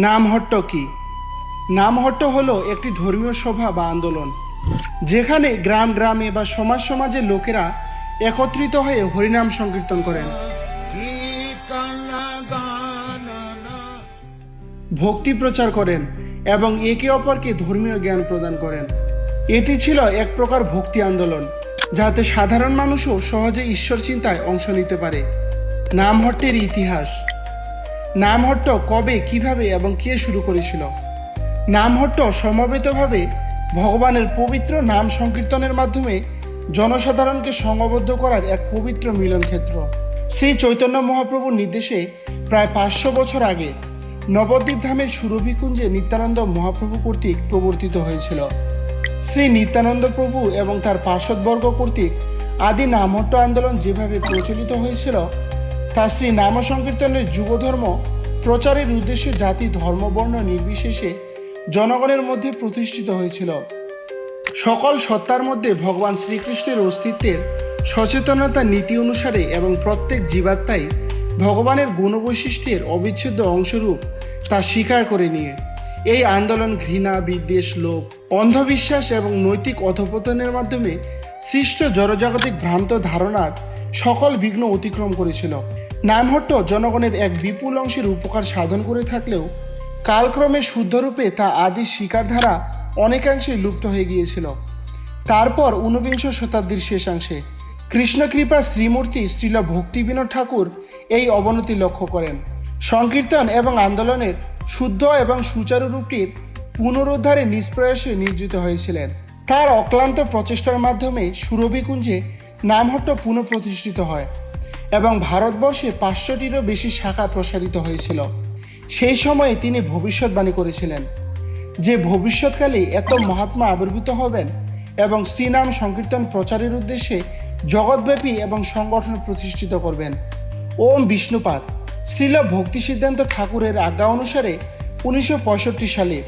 নামহট্ট কি? নামহট্ট হলো একটি ধর্মীয় সভা বা আন্দোলন, যেখানে গ্রাম, গ্রামে বা সমাজ সমাজের লোকেরা একত্রিত হয়ে হরিনাম সংকীর্তন করেন। ভক্তি প্রচার করেন এবং একে অপরকে ধর্মীয় জ্ঞান প্রদান করেন। এটি ছিল এক প্রকার ভক্তি আন্দোলন, যাতে সাধারণ মানুষও সহজে ঈশ্বর চিন্তায় অংশ নিতে পারে। নামহট্টের ইতিহাস। নামহট্ট কবে, কীভাবে এবং কে শুরু করেছিল? নামহট্ট সমবেতভাবে ভগবানের পবিত্র নাম সংকীর্তনের মাধ্যমে জনসাধারণকে সংঘবদ্ধ করার এক পবিত্র মিলন ক্ষেত্র শ্রী চৈতন্য মহাপ্রভুর নির্দেশে প্রায় পাঁচশো বছর আগে নবদ্বীপ ধামের সুরভিকুঞ্জে নিত্যানন্দ মহাপ্রভু কর্তৃক প্রবর্তিত হয়েছিল। শ্রী নিত্যানন্দ প্রভু এবং তার পার্শ্বদবর্গ কর্তৃক আদি নামহট্ট আন্দোলন যেভাবে প্রচলিত হয়েছিল তা শ্রী নাম সংকীর্তনের যুবধর্ম প্রচারের উদ্দেশ্যে জাতি ধর্মবর্ণ নির্বিশেষে জনগণের মধ্যে প্রতিষ্ঠিত হয়েছিল। সকল সত্তার মধ্যে ভগবান শ্রীকৃষ্ণের অস্তিত্বের সচেতনতা নীতি অনুসারে এবং প্রত্যেক জীবাত্মাই ভগবানের গুণবৈশিষ্ট্যের অবিচ্ছেদ্য অংশরূপ তা স্বীকার করে নিয়ে। এই আন্দোলন ঘৃণা, বিদ্বেষ, লোভ, অন্ধবিশ্বাস এবং নৈতিক অধপতনের মাধ্যমে সৃষ্ট জড়জাগতিক ভ্রান্ত ধারণার সকল বিঘ্ন অতিক্রম করেছিল। নামহট্ট জনগণের এক বিপুল অংশের উপকার সাধন করে থাকলেও, কালক্রমে শুদ্ধরূপে তা আদি শিকারধারা অনেকাংশে লুপ্ত হয়ে গিয়েছিল। তারপর ঊনবিংশ শতাব্দীর শেষাংশে কৃষ্ণকৃপা শ্রীমূর্তি শ্রীল ভক্তিবিনোদ ঠাকুর এই অবনতি লক্ষ্য করেন। সংকীর্তন এবং আন্দোলনের শুদ্ধ এবং সুচারু রূপটির পুনরুদ্ধারে নিষ্প্রয়াসে নিয়োজিত হয়েছিলেন। তার অক্লান্ত প্রচেষ্টার মাধ্যমে সুরভিকুঞ্জে নামহট্ট পুনঃপ্রতিষ্ঠিত হয়। এবং ভারতবর্ষে পাঁচশোটিরও বেশি শাখা প্রসারিত হয়েছিল। সেই সময়ে তিনি ভবিষ্যৎবাণী করেছিলেন যে ভবিষ্যৎকালে এত মহাত্মা আবির্ভূত হবেন এবং শ্রীনাম সংকীর্তন প্রচারের উদ্দেশ্যে জগৎব্যাপী এবং সংগঠন প্রতিষ্ঠিত করবেন। ওম বিষ্ণুপাত শ্রীল ভক্তি সিদ্ধান্ত ঠাকুরের আজ্ঞা অনুসারে উনিশশো পঁয়ষট্টি সালে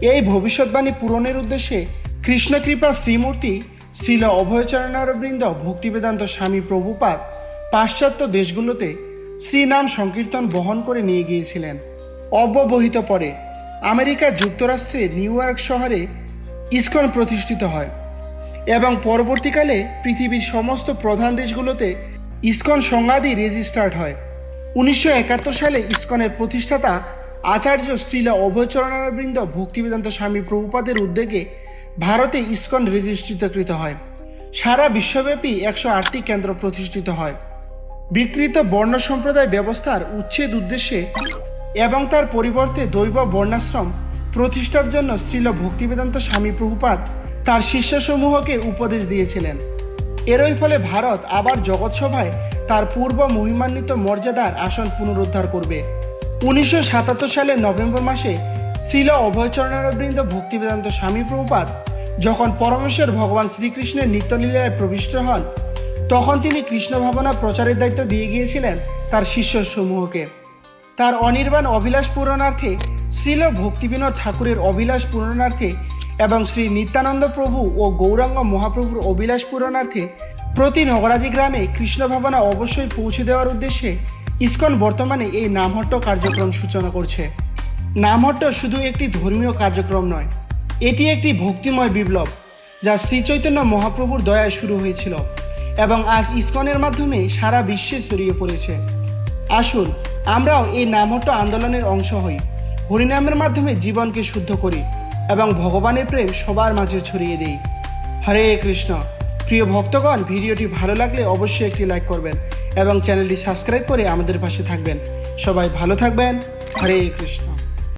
এই ভবিষ্যৎবাণী পূরণের উদ্দেশ্যে কৃষ্ণকৃপা শ্রীমূর্তি শ্রীল অভয়চরণারবৃন্দ ভক্তিবেদান্ত স্বামী প্রভুপাদ পাশ্চাত্য দেশগুলোতে শ্রীনাম সংকীর্তন বহন করে নিয়ে গিয়েছিলেন। অব্যবহিত পরে আমেরিকা যুক্তরাষ্ট্রের নিউ ইয়র্ক শহরে ইসকন প্রতিষ্ঠিত হয় এবং পরবর্তীকালে পৃথিবীর সমস্ত প্রধান দেশগুলোতে ইসকন সংঘাদি রেজিস্টার্ড হয়। উনিশশো একাত্তর সালে ইসকনের প্রতিষ্ঠাতা আচার্য শ্রীলা অভয়চরণারবৃন্দ ভক্তিবেদান্ত স্বামী প্রভুপাদের উদ্যোগে ভারতে ইসকন রেজিস্ট্রিতকৃত হয়। সারা বিশ্বব্যাপী একশো আটটি কেন্দ্র প্রতিষ্ঠিত হয়। বিকৃত বর্ণ সম্প্রদায় ব্যবস্থার উচ্ছেদ উদ্দেশ্যে এবং তার পরিবর্তে দৈব বর্ণাশ্রম প্রতিষ্ঠার জন্য শ্রীল ভক্তিবেদান্ত স্বামী প্রভুপাদ তার শিষ্যসমূহকে উপদেশ দিয়েছিলেন। এরই ফলে ভারত আবার জগৎসভায় তার পূর্ব মহিমান্বিত মর্যাদার আসন পুনরুদ্ধার করবে। উনিশশো সাতাত্তর সালের নভেম্বর মাসে শ্রীল অভয়চরণারবৃন্দ ভক্তিবেদান্ত স্বামী প্রভুপাদ যখন পরমেশ্বর ভগবান শ্রীকৃষ্ণের নিত্যলীলায় প্রবিষ্ট হন তখন তিনি কৃষ্ণ ভাবনা প্রচারের দায়িত্ব দিয়ে গিয়েছিলেন তার শিষ্যসমূহকে। তার অনির্বাণ অভিলাষ পূরণার্থে, শ্রীল ভক্তিবিনোদ ঠাকুরের অভিলাষ পূরণার্থে এবং শ্রী নিত্যানন্দ প্রভু ও গৌরাঙ্গ মহাপ্রভুর অভিলাষ পূরণার্থে প্রতি নগরাদি গ্রামে কৃষ্ণ ভাবনা অবশ্যই পৌঁছে দেওয়ার উদ্দেশ্যে ইসকন বর্তমানে এই নামহট্ট কার্যক্রম সূচনা করছে। নামহট্ট শুধু একটি ধর্মীয় কার্যক্রম নয়, এটি একটি ভক্তিময় বিপ্লব যা শ্রীচৈতন্য মহাপ্রভুর দয়ায় শুরু হয়েছিল। এবং আজ ইসকনের মাধ্যমে সারা বিশ্বে ছড়িয়ে পড়েছে। আসুন, আমরাও এই নামহট্ট আন্দোলনের অংশ হই। হরিনামের মাধ্যমে জীবনকে শুদ্ধ করি এবং ভগবানের প্রেম সবার মাঝে ছড়িয়ে দিই। হরে কৃষ্ণ। প্রিয় ভক্তগণ, ভিডিওটি ভালো লাগলে অবশ্যই একটি লাইক করবেন এবং চ্যানেলটি সাবস্ক্রাইব করে আমাদের পাশে থাকবেন। সবাই ভালো থাকবেন। হরে কৃষ্ণ।